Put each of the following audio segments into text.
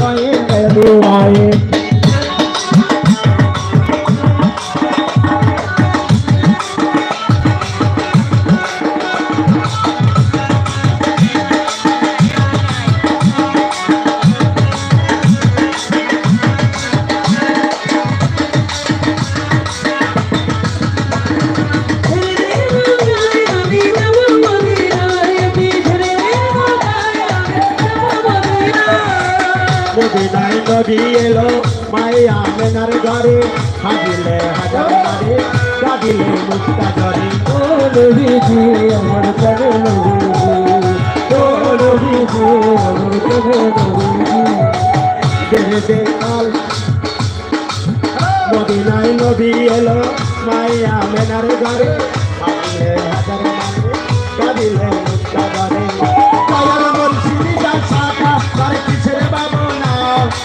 வாயே নবী এলো মায়া মেনার ঘরে। হাজিলে হাজার মারে কাঁদিলে মুক্তা ধরে ও নবীজি আমার করে নবীজি ও নবীজি আমার করে নবীজি দে দে কাল মদিনায় নবী এলো, মায়া মেনার ঘরে। হাজিলে হাজার মারে কাঁদিলে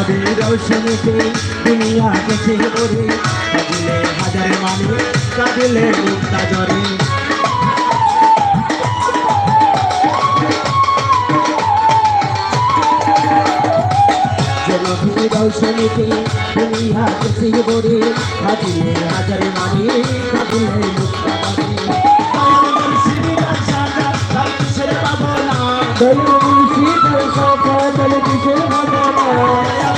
নবীর রোশনীতে দুনিয়া গেছে ওরে কাঁদিলে হাজার মানুষ কাঁদিলে মুক্তা জরে রোশনীতে দুনিয়া গেছে ওরে কাঁদিলে হাজার মানুষ কাঁদিলে মুক্তা জরে দয়াল মুর্শিদের শাখা দয়াল কিসের ভাবনা মায়া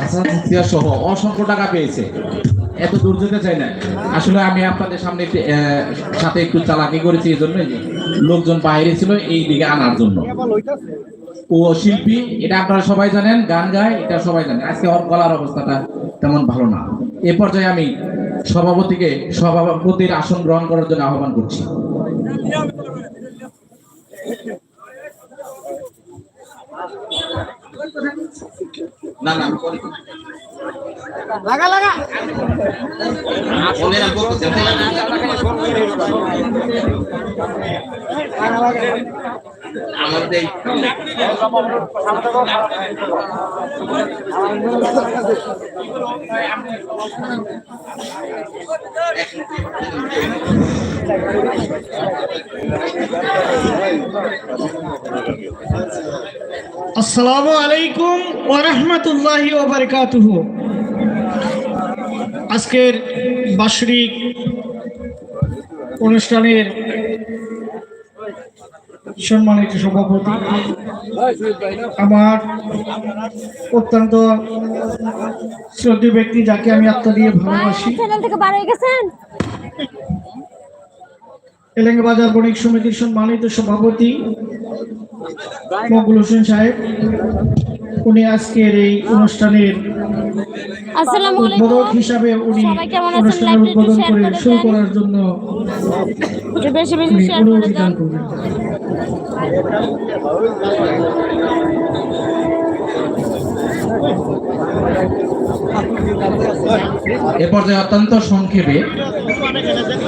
হাসান সিয়া সহ অসংখ্য টাকা পেয়েছে। এত দূর যেতে চাই না। আসলে আমি আপনাদের সামনে সাথে একটু চালাকি করেছি এই জন্য লোকজন বাইরে ছিল এই দিকে আনার জন্য। ও শিল্পী এটা আপনারা সবাই জানেন গান গায় এটা সবাই জানেন। আজকে ওর গলার অবস্থাটা তেমন ভালো না। এ পর্যায়ে আমি সভাপতিকে সভাপতির আসন গ্রহণ করার জন্য আহ্বান করছি। না না পরে করছি। আমাদের আসসালামু আলাইকুম ওরহমতুল্লাহি ওবরকাতুহ আজকের বার্ষিক অনুষ্ঠানের সম্মানিত সভাপতি আমার অত্যন্ত শ্রদ্ধেয় ব্যক্তি যাকে আমি আত্মা দিয়ে ভালোবাসি। এলেঙ্গা বাজার বণিক সমিতির সম্মানিত সভাপতি মকবুল হোসেন সাহেব উনি আজকের এই অনুষ্ঠানের উদ্বোধক হিসাবে উনি? অনুষ্ঠানের উদ্বোধন করে শুরু করার জন্য অনুমতি দান। করবেন এ পর্যায়ে অত্যন্ত সংক্ষেপে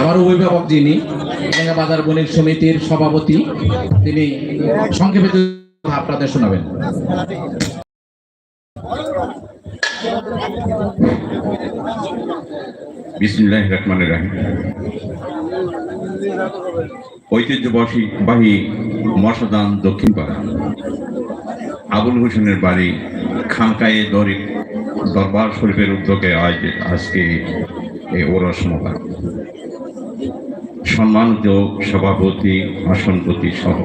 আমার অভিভাবক যিনি বাজার বণিক সমিতির সভাপতি, তিনি সংক্ষেপে আপনাদের শোনাবেন। বিসমুল্লাহ রহমান রাহিম। ঐতিহ্যবাসী বাহী মশাদান দক্ষিণ পাড়া। আবুল হোসেনের বাড়ি খানকায়ে দরিক দরবার শরীফের উদ্যোগে আজ আজকে এই ওরস সম্মানিত সভাপতি, আসনপতি সহ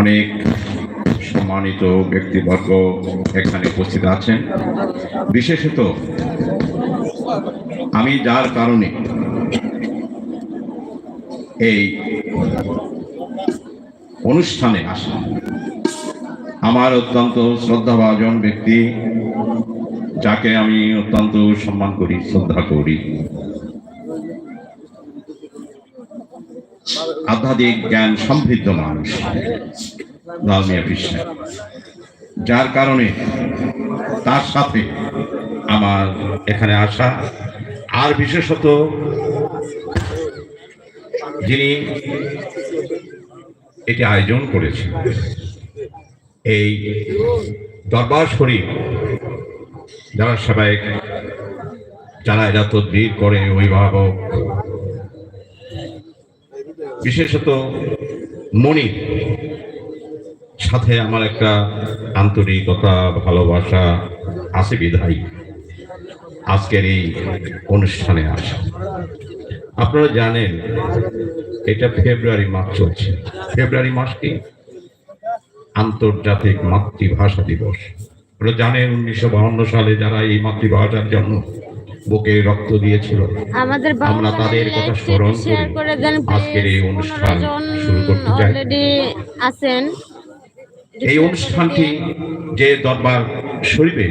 অনেক সম্মানিত ব্যক্তিবর্গ এখানে উপস্থিত আছেন। বিশেষত আমি যার কারণে এই অনুষ্ঠানে আসা আমার অত্যন্ত শ্রদ্ধাভাজন ব্যক্তি, যাকে আমি অত্যন্ত সম্মান করি, শ্রদ্ধা করি। আধ্যাত্মিক জ্ঞান সমৃদ্ধ মানুষ লালমিয়া বিশ্বাস যার কারণে তার সাথে আমার এখানে আসা, আর বিশেষত যিনি এটি আয়োজন করেছেন। এই দরবার শরীফ যারা সবাই যারা এরা তদবির করে, অভিভাবক, বিশেষত মণি সাথে আমার একটা আন্তরিকতা, ভালোবাসা আছে বিধায়ী আজকের এই অনুষ্ঠানে আসা। আপনারা জানেন এটা ফেব্রুয়ারি মাস চলছে। ফেব্রুয়ারি মাস কি? আন্তর্জাতিক মাতৃভাষা দিবস। আপনারা জানেন উনিশশো বাহান্ন সালে যারা এই মাতৃভাষার জন্য বুকে রক্ত দিয়েছিল আমাদের আমরা তাদের কথা স্মরণ করে। দেন আজকের এই অনুষ্ঠান শুরু করতে চাই। আছেন। এই অনুষ্ঠানটি যে দরবার শরীফে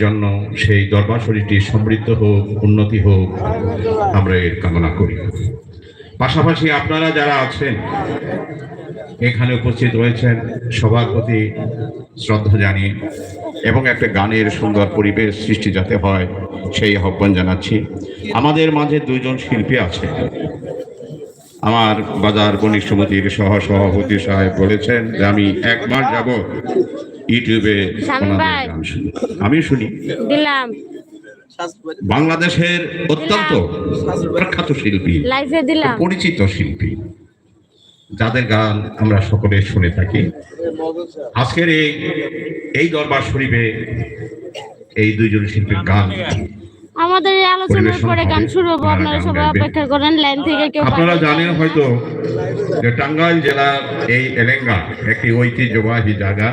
জন্য সেই দরবার শরীরটি সমৃদ্ধ হোক, উন্নতি হোক, আমরা এর কামনা করি। পাশাপাশি আপনারা যারা আছেন, এখানে উপস্থিত রয়েছেন, সবার প্রতি শ্রদ্ধা জানিয়ে এবং একটা গানের সুন্দর পরিবেশ সৃষ্টি যাতে হয়, সেই আহ্বান জানাচ্ছি। আমাদের মাঝে দুজন শিল্পী আছে। আমার বাজার বণিক সমিতির সহ সভাপতি সাহেব বলেছেন যে, আমি এক মাস যাব ইউটিউবে আমি শুনি। দিলাম। বাংলাদেশের অত্যন্ত প্রখ্যাত শিল্পী দিলাম। পরিচিত শিল্পী। যাদের গান আমরা সকলে শুনে থাকি। আজকের এই এই দরবার শরীফে এই দুইজন শিল্পীর গান আমাদের এই আলোচনার পরে গান। শুরু হবে। আপনারা সবাই অপেক্ষা করেন লাইন থেকে কেউ আপনারা জানেন হয়তো যে টাঙ্গাইল জেলার এই এলেঙ্গা একটি ঐতিহ্যবাহী জায়গা।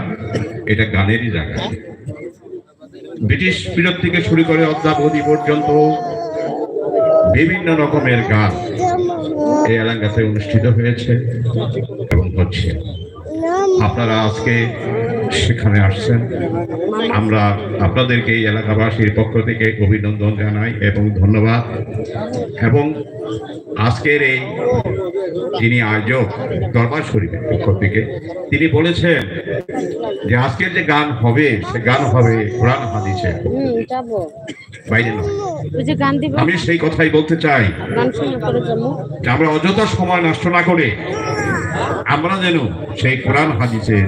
এটা গানেরই জায়গা। ব্রিটিশ পিরিয়ড থেকে শুরু করে অদ্যাবধি পর্যন্ত বিভিন্ন রকমের গান এই এলাকাতে অনুষ্ঠিত হয়েছে এবং হচ্ছে। আপনারা আজকে সেখানে আসছেন। আমরা আপনাদেরকে এই এলাকাবাসীর পক্ষ থেকে অভিনন্দন জানাই এবং ধন্যবাদ। এবং আজকের এই যিনি আয়োজক দরবার শরীফের পক্ষ থেকে তিনি বলেছেন যে আজকের যে গান হবে সে গান হবে কোরআন হাদিসে বাইরে নয়। আমি সেই কথাই বলতে চাই। আমরা অযথা সময় নষ্ট না করে আমরা যেন সেই কোরআন হাদিসের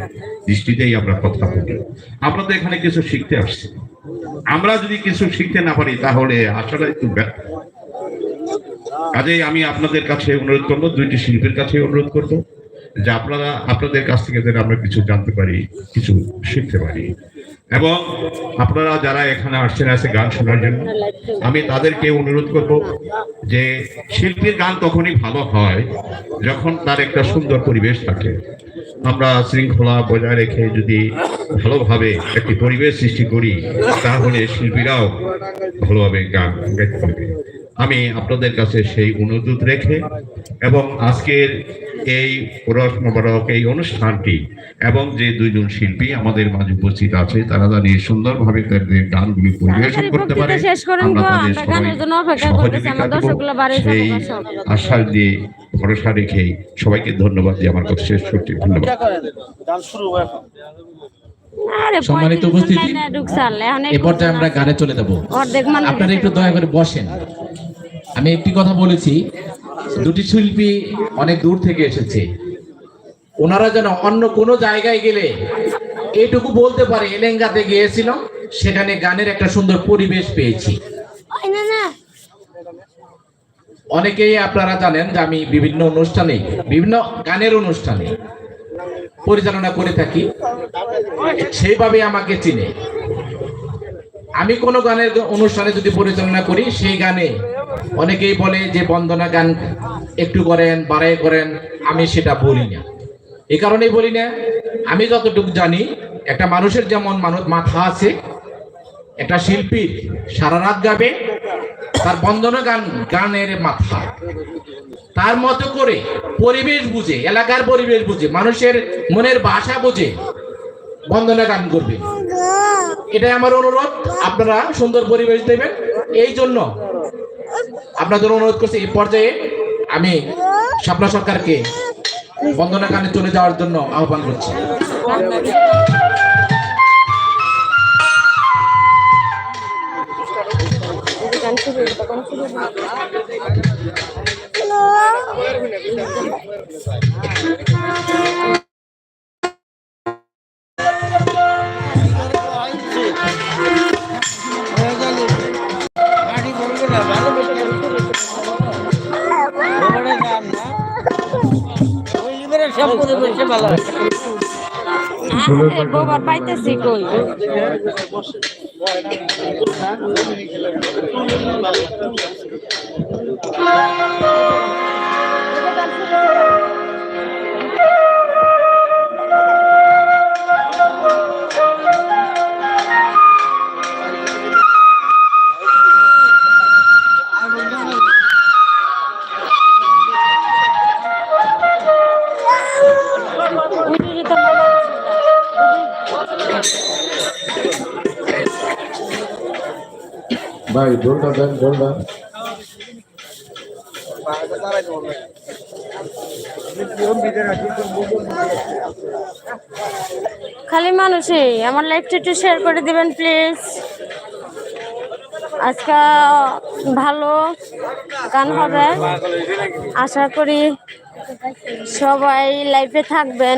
দৃষ্টিতেই আমরা কথা বলি। আমরা তো এখানে কিছু শিখতে আসছি। আমরা যদি কিছু শিখতে না পারি তাহলে আসলে একটু কাজেই আমি আপনাদের কাছে অনুরোধ করব, দুইটি শিল্পীর কাছে অনুরোধ করব যে আপনারা, আপনাদের কাছ থেকে যেন আমরা কিছু জানতে পারি, কিছু শিখতে পারি। এবং আপনারা যারা এখানে আসছেন আছে গান শোনার জন্য, আমি তাদেরকে অনুরোধ করব যে শিল্পীর গান তখনই ভালো হয় যখন তার একটা সুন্দর পরিবেশ থাকে। আমরা শৃঙ্খলা বজায় রেখে যদি ভালোভাবে একটি পরিবেশ সৃষ্টি করি, তাহলে শিল্পীরাও ভালোভাবে গান গাইতে পারবে। আমি আপনাদের কাছে সেই অনুরোধ রেখে এবং আজকের এই পুরস মোবারক এই অনুষ্ঠানটি এবং যে দুইজন শিল্পী আমাদের মাঝে উপস্থিত আছে তারা জানি সুন্দরভাবে তাদের গানগুলি পরিবেশন করতে পারে। আমরা তাদের সবাই সহযোগিতা সেই। আশ্বাস দিয়ে ভরসা রেখে সবাইকে ধন্যবাদ দিয়ে আমার কথা শেষ করছি। ধন্যবাদ। সম্মানিত উপস্থিতি, এ পর্যায়ে আমরা গানে চলে যাব। আপনারা একটু দয়া করে বসেন। আমি একটি কথা বলেছি দুটি শিল্পী অনেক দূর থেকে এসেছে। ওনারা যেন অন্য কোনো জায়গায় গেলে এটুকু বলতে পারে এলেঙ্গাতে গিয়েছিল সেখানে গানের একটা সুন্দর পরিবেশ পেয়েছি। অনেকেই আপনারা জানেন যে আমি বিভিন্ন অনুষ্ঠানে বিভিন্ন গানের অনুষ্ঠানে পরিচালনা করে থাকি, সেইভাবে আমাকে চিনে। আমি কোনো গানের অনুষ্ঠানে যদি পরিচালনা করি, সেই গানে অনেকেই বলে যে, বন্দনা গান একটু করেন বাড়াই করেন, আমি সেটা বলি না। এই কারণেই বলি না, আমি যতটুকু জানি, একটা মানুষের যেমন মাথা আছে একটা শিল্পী সারা রাত গাবে, তার বন্দনা গান, গানের মাথা। তার মতো করে পরিবেশ বুঝে, এলাকার পরিবেশ বুঝে, মানুষের মনের ভাষা বুঝে বন্দনা গান করবে। এটাই আমার অনুরোধ, আপনারা সুন্দর পরিবেশ দেবেন। এই জন্য আপনাদের অনুরোধ করছি, এই পর্যায়ে আমি স্বপ্ন সরকারকে বন্দনা গানে চলে যাওয়ার জন্য আহ্বান করছি। হবে, গান শুরু হবে। আরে, গোবর পাইতেছি কই উনি ভাই ঢোলটা দেন ঢোলটা খালি মানুষই, আমার লাইফটা একটু শেয়ার করে দিবেন প্লিজ আজকে ভালো গান হবে। আশা করি সবাই লাইফে থাকবেন।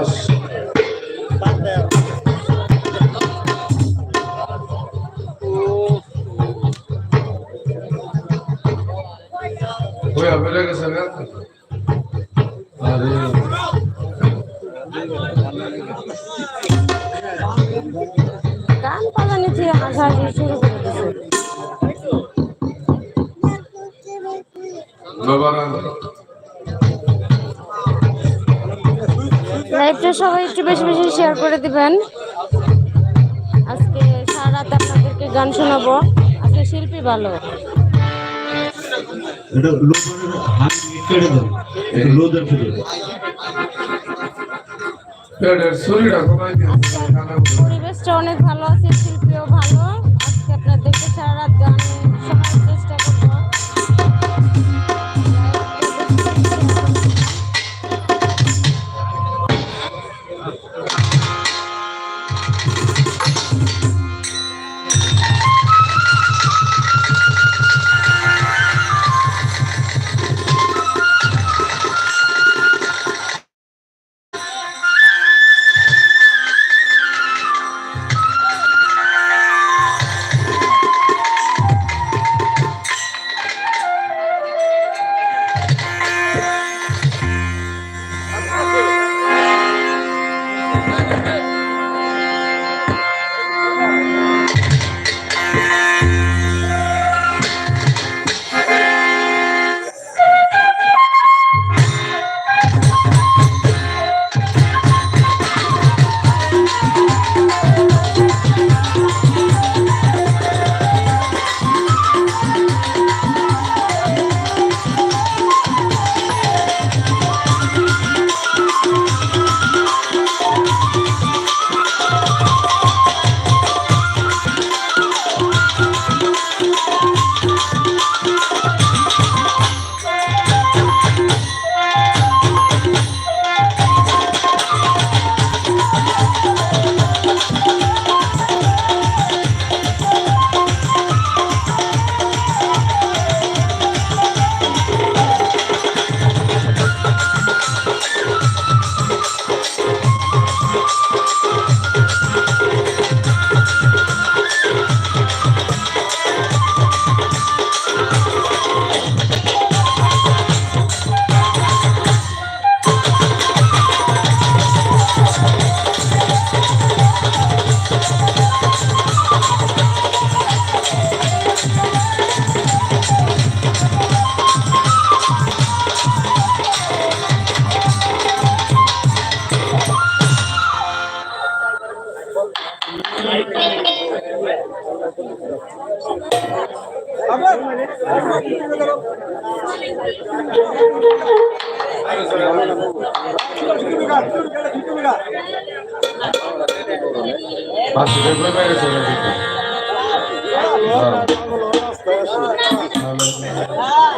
নম্বর দেন দশ ওই বেড়ে গেছে লাইভটা সবাই একটু বেশি বেশি শেয়ার করে দিবেন। আজকে সারা রাত আপনাদেরকে গান শোনাবো। আজকে শিল্পী ভালো। দিয়েছে পরিবেশটা অনেক ভালো আছে।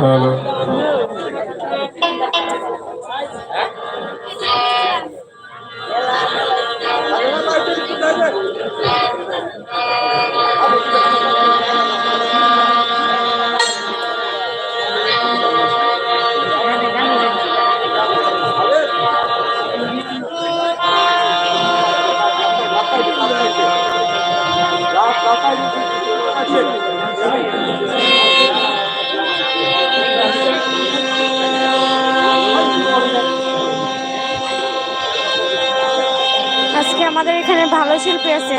হ্যালো আজকে আমাদের এখানে ভালো শিল্পী আছে।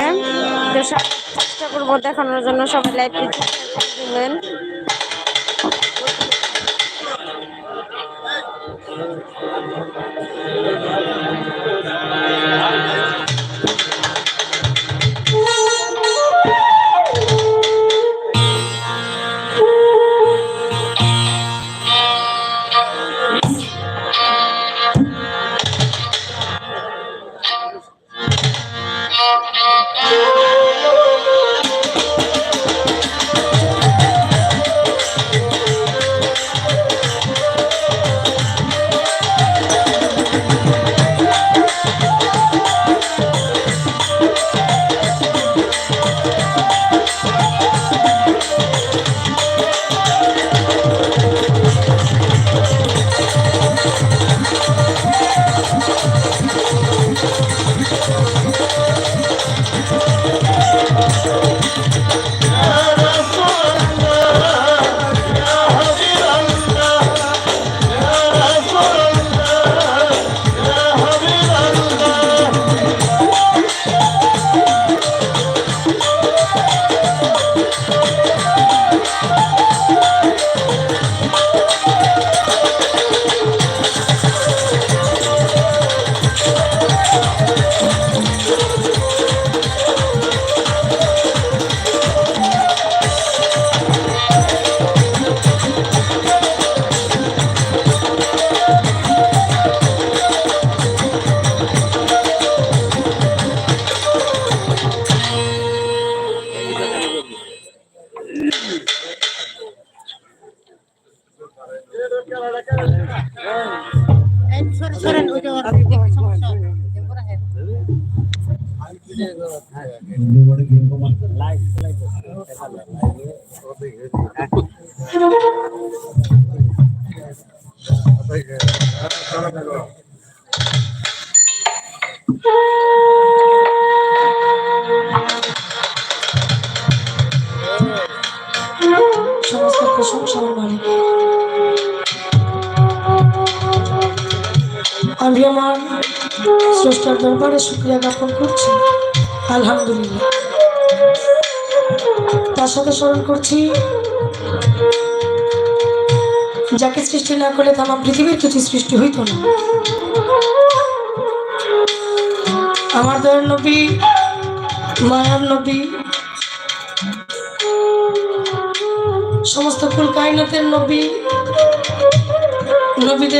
তো চেষ্টা করব দেখানোর জন্য সবাই লাইভ স্রষ্টার দরবারে শুক্রিয়া জ্ঞাপন করছি। আলহামদুলিল্লাহ। তার সাথে স্মরণ করছি, যাকে সৃষ্টি না করলে তামা পৃথিবীর কিছু সৃষ্টি হইত না। আমার দয়ার নবী, মায়ার নবী, সমস্ত কুল কায়নাতের নবী, নবীদের